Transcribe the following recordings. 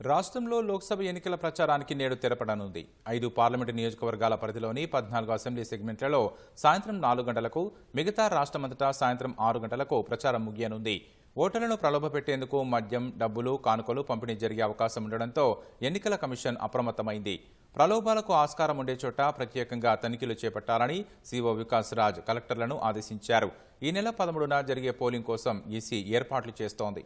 రాష్ట్రంలో లోక్సభ ఎన్నికల ప్రచారానికి నేడు తెరపడనుంది. ఐదు పార్లమెంటు నియోజకవర్గాల పరిధిలోని పద్నాలుగు అసెంబ్లీ సెగ్మెంట్లలో సాయంత్రం నాలుగు గంటలకు మిగతా రాష్ట్రమంతటా సాయంత్రం ఆరు గంటలకు ప్రచారం ముగియనుంది. ఓటర్లను ప్రలోభపెట్టేందుకు మద్యం డబ్బులు కానుకలు పంపిణీ జరిగే అవకాశం ఉండడంతో ఎన్నికల కమిషన్ అప్రమత్తమైంది. ప్రలోభాలకు ఆస్కారం ఉండే చోట ప్రత్యేకంగా తనిఖీలు చేపట్టాలని సీఓ వికాస్ రాజ్ కలెక్టర్లను ఆదేశించారు. ఈ నెల పదమూడున జరిగే పోలింగ్ కోసం ఈసీ ఏర్పాట్లు చేస్తోంది.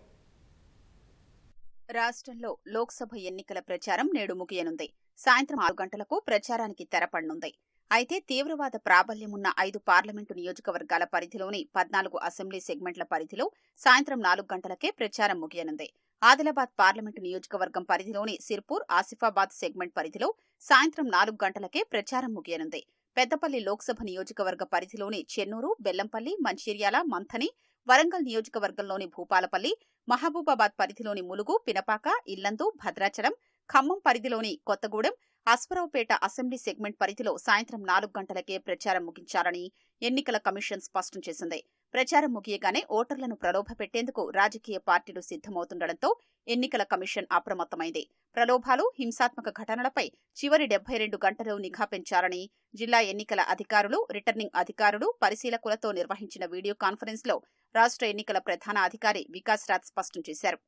రాష్ట్రంలో లోక్సభ ఎన్నికల ప్రచారం నేడు ముగియనుంది. సాయంత్రం ఆరు గంటలకు ప్రచారానికి తెరపడనుంది. అయితే తీవ్రవాద ప్రాబల్యమున్న ఐదు పార్లమెంటు నియోజకవర్గాల పరిధిలోని పద్నాలుగు అసెంబ్లీ సెగ్మెంట్ల పరిధిలో సాయంత్రం నాలుగు గంటలకే ప్రచారం ముగియనుంది. ఆదిలాబాద్ పార్లమెంటు నియోజకవర్గం పరిధిలోని సిర్పూర్ ఆసిఫాబాద్ సెగ్మెంట్ పరిధిలో సాయంత్రం నాలుగు గంటలకే ప్రచారం ముగియనుంది. పెద్దపల్లి లోక్సభ నియోజకవర్గ పరిధిలోని చెన్నూరు బెల్లంపల్లి మంచిర్యాల మంథని వరంగల్ నియోజకవర్గంలోని భూపాలపల్లి మహబూబాబాద్ పరిధిలోని ములుగు పినపాక ఇల్లందు భద్రాచలం ఖమ్మం పరిధిలోని కొత్తగూడెం అశ్వరావుపేట అసెంబ్లీ సెగ్మెంట్ పరిధిలో సాయంత్రం నాలుగు గంటలకే ప్రచారం ముగించాలని ఎన్నికల కమిషన్ స్పష్టం చేసింది. ప్రచారం ముగియగానే ఓటర్లను ప్రలోభపెట్టేందుకు రాజకీయ పార్టీలు సిద్దమవుతుండటంతో ఎన్నికల కమిషన్ అప్రమత్తమైంది. ప్రలోభాలు హింసాత్మక ఘటనలపై చివరి డెబ్బై రెండు గంటలు నిఘా పెంచారని జిల్లా ఎన్నికల అధికారులు రిటర్నింగ్ అధికారులు పరిశీలకులతో నిర్వహించిన వీడియో కాన్ఫరెన్స్లో రాష్ట్ర ఎన్నికల ప్రధాన అధికారి వికాస్ రాజ్ స్పష్టం చేశారు.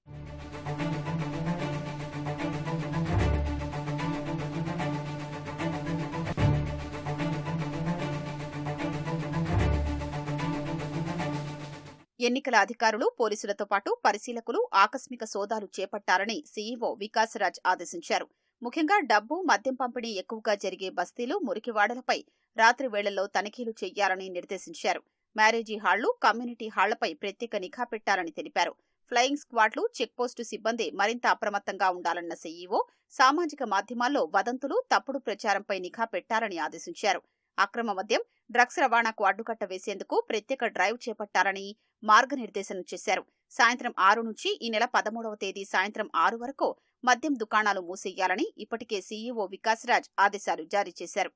ఎన్నికల అధికారులు పోలీసులతో పాటు పరిశీలకులు ఆకస్మిక సోదాలు చేపట్టాలని సీఈఓ వికాస్ రాజ్ ఆదేశించారు. ముఖ్యంగా డబ్బు మద్యం పంపిణీ ఎక్కువగా జరిగే బస్తీలు మురికివాడలపై రాత్రి వేళల్లో తనిఖీలు చేయాలని నిర్దేశించారు. మ్యారేజీ హాళ్ళు కమ్యూనిటీ హాళ్ళపై ప్రత్యేక నిఘా పెట్టాలని తెలిపారు. ఫ్లయింగ్ స్క్వాడ్లు చెక్పోస్టు సిబ్బంది మరింత అప్రమత్తంగా ఉండాలన్న సీఈఓ సామాజిక మాధ్యమాల్లో వదంతులు తప్పుడు ప్రచారంపై నిఘా పెట్టాలని ఆదేశించారు. అక్రమ మద్యం డ్రగ్స్ రవాణాకు అడ్డుకట్ట వేసేందుకు ప్రత్యేక డ్రైవ్ చేపట్టాలని మార్గనిర్దేశం చేశారు. సాయంత్రం ఆరు నుంచి ఈ నెల పదమూడవ తేదీ సాయంత్రం ఆరు వరకు మద్యం దుకాణాలు మూసేయాలని ఇప్పటికే సీఈఓ వికాస్ రాజ్ ఆదేశాలు జారీ చేశారు.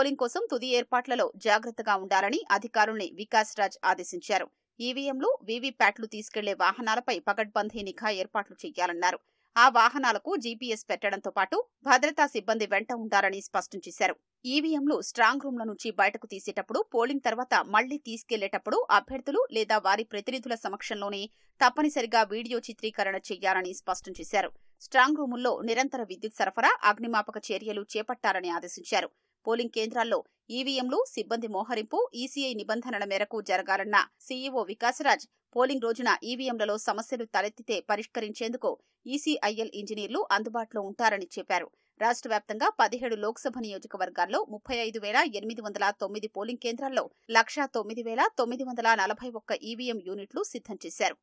పోలింగ్ కోసం తుది ఏర్పాట్లలో జాగ్రత్తగా ఉండాలని అధికారుల్ని వికాస్ రాజ్ ఆదేశించారు. ఈవీఎంలు వీవీప్యాట్లు తీసుకెళ్ళే వాహనాలపై పగడ్బందీ నిఘా ఏర్పాట్లు చేయాలన్నారు. ఆ వాహనాలకు జీపీఎస్ పెట్టడంతో పాటు భద్రతా సిబ్బంది వెంట ఉండాలని స్పష్టం చేశారు. ఈవీఎంలు స్ట్రాంగ్ రూమ్ల నుంచి బయటకు తీసేటప్పుడు పోలింగ్ తర్వాత మళ్ళీ తీసుకెళ్ళేటప్పుడు అభ్యర్థులు లేదా వారి ప్రతినిధుల సమక్షంలోనే తప్పనిసరిగా వీడియో చిత్రీకరణ చేయాలని స్పష్టం చేశారు. స్ట్రాంగ్ రూముల్లో నిరంతర విద్యుత్ సరఫరా అగ్నిమాపక చర్యలు చేపట్టాలని ఆదేశించారు. పోలింగ్ కేంద్రాల్లో ఈవీఎంలు సిబ్బంది మోహరింపు ఈసీఐ నిబంధనల మేరకు జరగాలన్న సీఈఓ వికాసరాజ్ పోలింగ్ రోజున ఈవీఎంలలో సమస్యలు తలెత్తితే పరిష్కరించేందుకు ఈసీఐఎల్ ఇంజనీర్లు అందుబాటులో ఉంటారని చెప్పారు. రాష్ట్ర వ్యాప్తంగా పదిహేడు లోక్సభ నియోజకవర్గాల్లో ముప్పై ఐదు వేల ఎనిమిది వందల తొమ్మిది పోలింగ్ కేంద్రాల్లో లక్షా తొమ్మిది వేల తొమ్మిది వందల నలభై ఒక్క ఈవీఎం యూనిట్లు సిద్ధం చేశారు.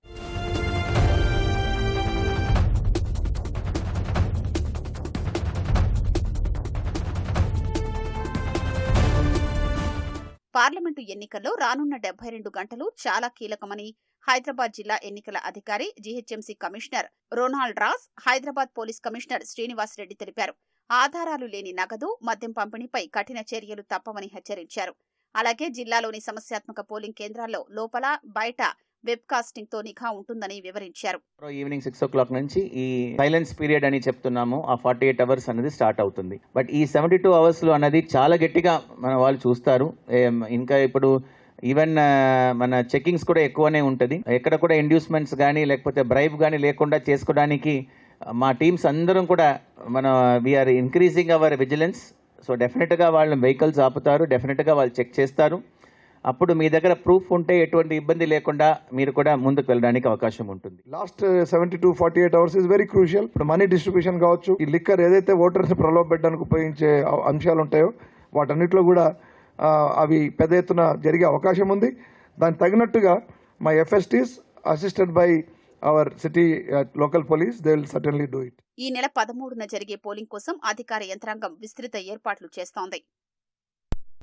పార్లమెంటు ఎన్నికల్లో రానున్న డెబ్బై రెండు గంటలు చాలా కీలకమని హైదరాబాద్ జిల్లా ఎన్నికల అధికారి GHMC commissioner Ronald Ross Hyderabad police commissioner Srinivas Reddy తెలిపారు. ఆధారాలు లేని నగదు మద్యం పంపిణీపై కఠిన చర్యలు తప్పవని హెచ్చరించారు. అలాగే జిల్లాలోని సమస్యాత్మక పోలింగ్ కేంద్రాల్లో లోపల బయట వెబ్ కాస్టింగ్తో నిఘా ఉంటుందని వివరించారు. ఈవినింగ్ సిక్స్ ఓ క్లాక్ నుంచి ఈ సైలెన్స్ పీరియడ్ అని చెప్తున్నాము. ఆ ఫార్టీ ఎయిట్ అవర్స్ అనేది స్టార్ట్ అవుతుంది. బట్ ఈ సెవెంటీ టూ అవర్స్లో అనేది చాలా గట్టిగా మన వాళ్ళు చూస్తారు. ఇంకా ఇప్పుడు ఈవెన్ మన చెకింగ్స్ కూడా ఎక్కువనే ఉంటుంది. ఎక్కడ కూడా ఇండ్యూస్మెంట్స్ కానీ లేకపోతే బ్రైబ్ కానీ లేకుండా చేసుకోవడానికి మా టీమ్స్ అందరం కూడా మన we're increasing our vigilance so డెఫినెట్గా వాళ్ళు వెహికల్స్ ఆపుతారు. డెఫినెట్గా వాళ్ళు చెక్ చేస్తారు. అప్పుడు మీ దగ్గర ప్రూఫ్ ఉంటే ఎటువంటి ఇబ్బంది లేకుండా మీరు కూడా ముందుకు వెళ్ళడానికి అవకాశం ఉంటుంది. Last seventy two forty eight hours is very crucial ఇప్పుడు మనీ డిస్ట్రిబ్యూషన్ కావచ్చు ఈ లిక్కర్ ఏదైతే ఓటర్స్ ప్రలోభపెట్టడానికి ఉపయోగించే అ- అంశాలు ఉంటాయో వాటన్నిటిలో కూడా అవి పెద్ద ఎత్తున జరిగే అవకాశం ఉంది. దానికి తగినట్టుగా మా FSTs assisted by our city local police they will certainly do it ఈ నెల పదమూడున జరిగే పోలింగ్ కోసం అధికార యంత్రాంగం విస్తృత ఏర్పాట్లు చేస్తోంది.